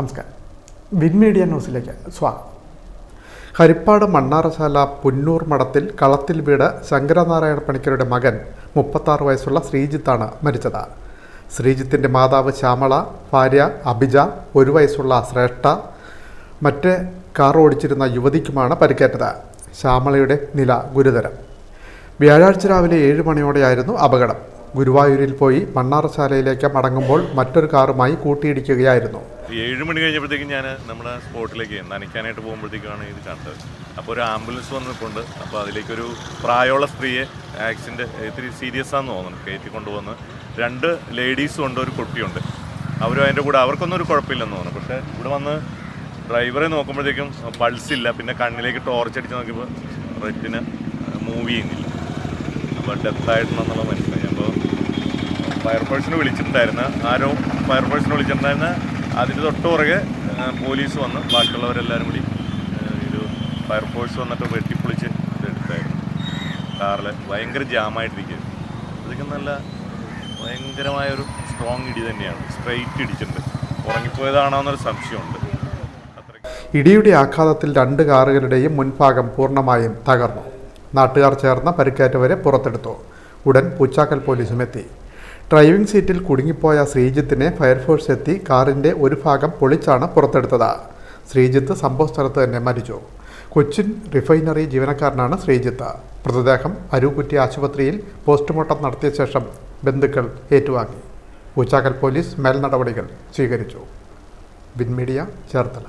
നമസ്കാരം. Win media ന്യൂസിലേക്ക് സ്വാഗതം. ഹരിപ്പാട് മണ്ണാറശാല പുന്നൂർ മഠത്തിൽ കളത്തിൽ വീട് ശങ്കരനാരായണ പണിക്കരുടെ മകൻ മുപ്പത്താറ് വയസ്സുള്ള ശ്രീജിത്താണ് മരിച്ചത്. ശ്രീജിത്തിന്റെ മാതാവ് ശ്യാമള ഭാര്യ അഭിജ ഒരു വയസ്സുള്ള ശ്രേഷ്ഠ മറ്റ് കാർ ഓടിച്ചിരുന്ന യുവതിക്കുമാണ് പരിക്കേറ്റത്. ശ്യാമളയുടെ നില ഗുരുതരം. വ്യാഴാഴ്ച രാവിലെ ഏഴ് മണിയോടെയായിരുന്നു അപകടം. ഗുരുവായൂരിൽ പോയി മണ്ണാറശാലയിലേക്ക് മടങ്ങുമ്പോൾ മറ്റൊരു കാറുമായി കൂട്ടിയിടിക്കുകയായിരുന്നു. ഏഴ് മണി കഴിഞ്ഞപ്പോഴത്തേക്കും ഞാൻ നമ്മുടെ സ്പോട്ടിലേക്ക് നനയ്ക്കാനായിട്ട് പോകുമ്പോഴത്തേക്കാണ് ഇത് കണ്ടത്. അപ്പോൾ ഒരു ആംബുലൻസ് വന്നിട്ടുണ്ട്. അപ്പോൾ അതിലേക്കൊരു പ്രായമുള്ള സ്ത്രീയെ ആക്സിഡന്റ് ഇത്തിരി സീരിയസ് ആണെന്ന് തോന്നുന്നു. കയറ്റി കൊണ്ടുവന്ന് രണ്ട് ലേഡീസും ഉണ്ട് ഒരു കുട്ടിയുണ്ട്. അവരും അതിന്റെ കൂടെ അവർക്കൊന്നും ഒരു കുഴപ്പമില്ലെന്ന് തോന്നുന്നു. പക്ഷേ ഇവിടെ വന്ന് ഡ്രൈവറെ നോക്കുമ്പോഴത്തേക്കും പൾസ് ഇല്ല പിന്നെ കണ്ണിലേക്ക് ടോർച്ച് അടിച്ച് നോക്കിയപ്പോൾ റെറ്റിന് മൂവ് ചെയ്യുന്നില്ല. അപ്പോൾ ഡെത്തായിട്ടുണ്ടെന്നുള്ള മനസ്സിലായി. ഫയർഫോഴ്സിനെ വിളിച്ചിട്ടുണ്ടായിരുന്നു. ആരോ ഫയർഫോഴ്സിനെ വിളിച്ചിട്ടുണ്ടായിരുന്നു. അതിന്റെ തൊട്ട് പുറകെ പോലീസ് വന്ന്. ബാക്കിയുള്ളവരെല്ലാവരും കൂടി ഒരു ഫയർഫോഴ്സ് വന്നിട്ട് വെട്ടിപ്പൊളിച്ച് ഇതെടുത്തായിരുന്നു കാറിൽ ഭയങ്കര ജാമായിട്ടിരിക്കുകയായിരുന്നു. അതൊക്കെ നല്ല ഭയങ്കരമായൊരു സ്ട്രോങ് ഇടി തന്നെയാണ്. സ്ട്രെയിറ്റ് ഇടിച്ചിട്ടുണ്ട്. ഉറങ്ങിപ്പോയതാണോ എന്നൊരു സംശയമുണ്ട് ഇടിയുടെ ആഘാതത്തിൽ രണ്ട് കാറുകളുടെയും മുൻഭാഗം പൂർണമായും തകർന്നു. നാട്ടുകാർ ചേർന്ന് പരിക്കേറ്റവരെ പുറത്തെടുത്തു. ഉടൻ പൂച്ചാക്കൽ പോലീസും എത്തി. ഡ്രൈവിംഗ് സീറ്റിൽ കുടുങ്ങിപ്പോയ ശ്രീജിത്തിനെ ഫയർഫോഴ്സ് എത്തി കാറിന്റെ ഒരു ഭാഗം പൊളിച്ചാണ് പുറത്തെടുത്തത്. ശ്രീജിത്ത് സംഭവസ്ഥലത്ത് തന്നെ മരിച്ചു. കൊച്ചിൻ റിഫൈനറി ജീവനക്കാരനാണ് ശ്രീജിത്ത്. മൃതദേഹം അരൂക്കുറ്റി ആശുപത്രിയിൽ പോസ്റ്റ്മോർട്ടം നടത്തിയ ശേഷം ബന്ധുക്കൾ ഏറ്റുവാങ്ങി. പൂച്ചാക്കൽ പോലീസ് മേൽനടപടികൾ സ്വീകരിച്ചു. വിൻമീഡിയ ചേർത്തല.